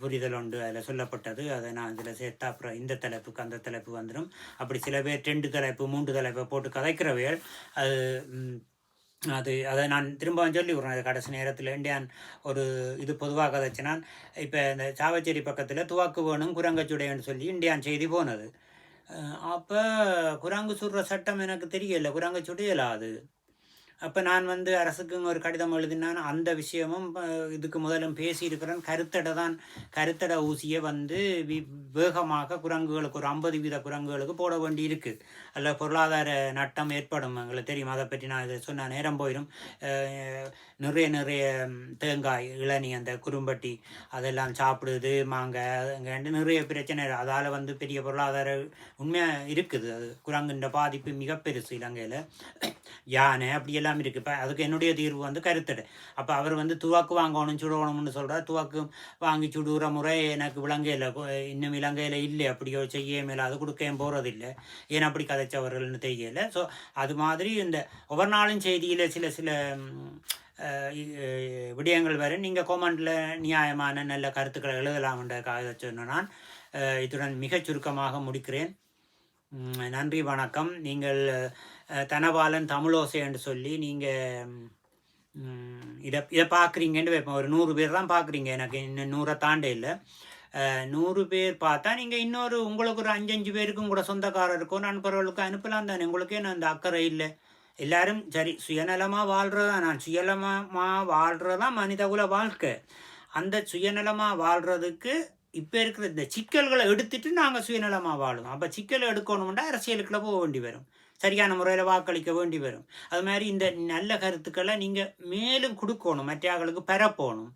புரிதல் ஒன்று அதில் சொல்லப்பட்டது. அதை நான் இதில் சேர்த்தா அப்புறம் இந்த தலைப்புக்கு அந்த தலைப்பு வந்துடும் அப்படி சில பேர் ரெண்டு தலைப்பு மூன்று தலைப்பை போட்டு கதைக்கிறவைகள் அது அது அதை நான் திரும்பவும் சொல்லி விட்றேன் அது கடைசி நேரத்தில் இண்டியான் ஒரு இது பொதுவாக கதைச்சினான். இப்போ இந்த சாவச்சேரி பக்கத்தில் துவாக்கு வேணும் குரங்கச்சுடையன்னு சொல்லி இண்டியான் செய்தி போனது. அப்போ குரங்கு சுடுற சட்டம் எனக்கு தெரியலை. குரங்கு சுடையலா அது? அப்போ நான் வந்து அரசுக்கு ஒரு கடிதம் எழுதினான். அந்த விஷயமும் இதுக்கு முதலும் பேசியிருக்கிறேன். கருத்தடை தான் கருத்தடை ஊசியை வந்து வி- வேகமாக குரங்குகளுக்கு ஒரு ஐம்பது வீத குரங்குகளுக்கு போட வேண்டி இருக்குது அல்ல பொருளாதார நட்டம் ஏற்படும் எங்களுக்கு தெரியும். அதை பற்றி நான் இதை சொன்ன நேரம் போயிடும். நிறைய நிறைய தேங்காய் இளநீ அந்த குறும்பட்டி அதெல்லாம் சாப்பிடுது மாங்காய் அங்கே நிறைய பிரச்சனை அதால் வந்து பெரிய பொருளாதார உண்மையாக இருக்குது. அது குரங்குன்ற பாதிப்பு மிக பெருசு இலங்கையில் யானை அப்படி எல்லாம் இருக்குது இப்போ அதுக்கு என்னுடைய தீர்வு வந்து கருத்தடை. அப்போ அவர் வந்து துவாக்கு வாங்கணும் சுடணும்னு சொல்கிறார் துவாக்கு வாங்கி சுடுகிற முறை எனக்கு விலங்கையில் இன்னும் இலங்கையில் இல்லை. அப்படியோ செய்ய மேலே அது கொடுக்கவும் போகிறதில்லை ஏன் அப்படி கதைச்சவர்கள்னு தெரியலை. ஸோ அது மாதிரி இந்த ஒவ்வொரு நாளும் செய்தியில் சில சில விடயங்கள் வரை நீங்கள் கோமண்டில் நியாயமான நல்ல கருத்துக்களை எழுதலாம்ன்றதுக்காக சொன்ன நான் இதுடன் இத்துடன் மிகச் சுருக்கமாக முடிக்கிறேன். நன்றி வணக்கம். நீங்கள் தனபாலன் தமிழோசை என்று சொல்லி நீங்கள் இதை இதை பார்க்குறீங்கன்னு வைப்போம். ஒரு நூறு பேர் தான் பார்க்குறீங்க. எனக்கு இன்னும் நூறை தாண்டே இல்லை. நூறு பேர் பார்த்தா நீங்கள் இன்னொரு உங்களுக்கு ஒரு அஞ்சஞ்சு பேருக்கும் கூட சொந்தக்காரருக்கும் நண்பர்களுக்கும் அனுப்பலாம் தானே. உங்களுக்கே நான் அந்த அக்கறை இல்லை? எல்லாரும் சரி சுயநலமாக வாழ்கிறதா நான் சுயநலமாக வாழ்கிறதா மனிதகுல வாழ்க்கை. அந்த சுயநலமாக வாழ்கிறதுக்கு இப்போ இருக்கிற இந்த சிக்கல்களை எடுத்துட்டு நாங்கள் சுயநலமாக வாழுவோம். அப்போ சிக்கலை எடுக்கணும்னா அரசியலுக்குள்ள போக வேண்டி வரும். சரியான முறையில் வாக்களிக்க வேண்டி வரும். அது மாதிரி இந்த நல்ல கருத்துக்களை நீங்கள் மேலும் கொடுக்கணும். மற்றவர்களுக்கு பரப்பணும்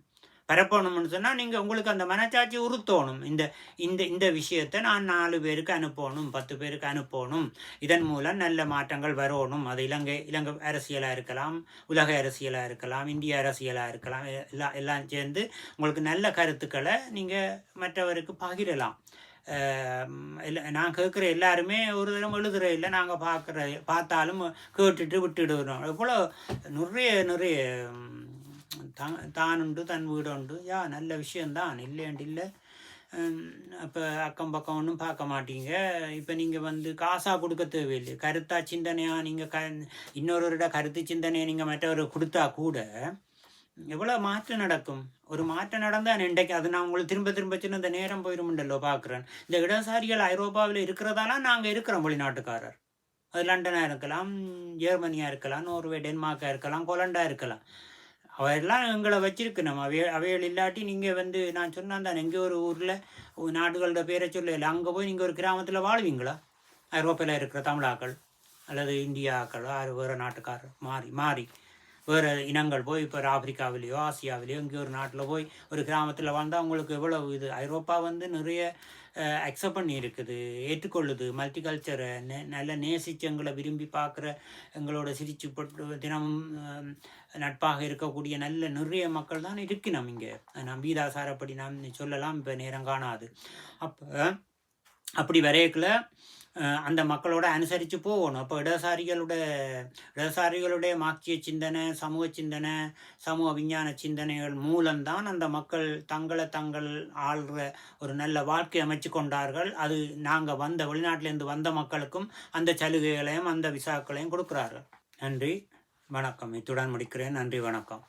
பரப்பணும்னு சொன்னால் நீங்கள் உங்களுக்கு அந்த மனச்சாட்சி உறுத்தணும். இந்த இந்த இந்த விஷயத்தை நான் நாலு பேருக்கு அனுப்பணும் பத்து பேருக்கு அனுப்பணும். இதன் மூலம் நல்ல மாற்றங்கள் வரணும். அது இலங்கை இலங்கை அரசியலாக இருக்கலாம் உலக அரசியலாக இருக்கலாம் இந்திய அரசியலாக இருக்கலாம். எல்லாம் எல்லாம் சேர்ந்து உங்களுக்கு நல்ல கருத்துக்களை நீங்கள் மற்றவருக்கு பகிரலாம். இல்லை நான் கேட்குற எல்லாருமே ஒரு தரம் எழுதுற இல்லை நாங்கள் பார்க்குற பார்த்தாலும் கேட்டுட்டு விட்டுடுறோம். எவ்வளோ நிறைய நிறைய தான் தானுண்டு தன் வீடு உண்டு யா நல்ல விஷயந்தான் இல்லைன்ட்டு இல்லை. அப்போ அக்கம் பக்கம் ஒன்றும் பார்க்க மாட்டீங்க. இப்போ நீங்கள் வந்து காசாக கொடுக்க தேவையில்லை. கருத்தா சிந்தனையாக நீங்கள் க இன்னொருவரோட கருத்து சிந்தனையை நீங்கள் மற்றவர் கொடுத்தா கூட எவ்வளோ மாற்றம் நடக்கும்? ஒரு மாற்றம் நடந்தால் இன்றைக்கு அது நான் உங்களுக்கு திரும்ப திரும்ப சின்ன இந்த நேரம் போயிருமுண்டல்லோ பார்க்குறேன். இந்த இடசாரிகள் ஐரோப்பாவில் இருக்கிறதாலாம் நாங்கள் இருக்கிறோம் வெளிநாட்டுக்காரர். அது லண்டனாக இருக்கலாம் ஜெர்மனியாக இருக்கலாம் நோர்வே டென்மார்க்காக இருக்கலாம் கொலண்டா இருக்கலாம். அவையெல்லாம் எங்களை வச்சிருக்கு நம்ம அவைய அவைகள் இல்லாட்டி நீங்கள் வந்து நான் சொன்னால் தான் எங்கே ஒரு ஊரில் நாடுகளோட பேரை சொல்லல அங்கே போய் நீங்கள் ஒரு கிராமத்தில் வாழ்வீங்களா? ஐரோப்பாவில் இருக்கிற தமிழாக்கள் அல்லது இந்தியாக்கள் ஆறு வேறு நாட்டுக்காரர் மாறி மாறி. வேறு இனங்கள் போய் இப்போ ஆப்பிரிக்காவிலேயோ ஆசியாவிலேயோ இங்கே ஒரு நாட்டில் போய் ஒரு கிராமத்தில் வாழ்ந்தால் அவங்களுக்கு எவ்வளோ இது? ஐரோப்பா வந்து நிறைய அக்செப்ட் பண்ணி இருக்குது ஏற்றுக்கொள்ளுது. மல்டி கல்ச்சரை நெ நல்ல நேசிச்சு எங்களை விரும்பி பார்க்குற எங்களோட சிரிச்சு பட்டு தினமும் நட்பாக இருக்கக்கூடிய நல்ல நிறைய மக்கள் தான் இருக்கணும் இங்கே. நாம் வீதாசாரப்படி நாம் சொல்லலாம் இப்போ நேரம் காணாது. அப்போ அப்படி வரையக்குள்ள அந்த மக்களோட அனுசரித்து போகணும். அப்போ இடதுசாரிகளோட இடதுசாரிகளுடைய மார்க்சிய சிந்தனை சமூக சிந்தனை சமூக விஞ்ஞான சிந்தனைகள் மூலம்தான் அந்த மக்கள் தங்களை தங்கள் ஆள்ற ஒரு நல்ல வாழ்க்கை அமைச்சு கொண்டார்கள். அது நாங்கள் வந்த வெளிநாட்டிலேருந்து வந்த மக்களுக்கும் அந்த சலுகைகளையும் அந்த விசாக்களையும் கொடுக்குறார்கள். நன்றி. வணக்கம். இத்துடன் முடிக்கிறேன். நன்றி. வணக்கம்.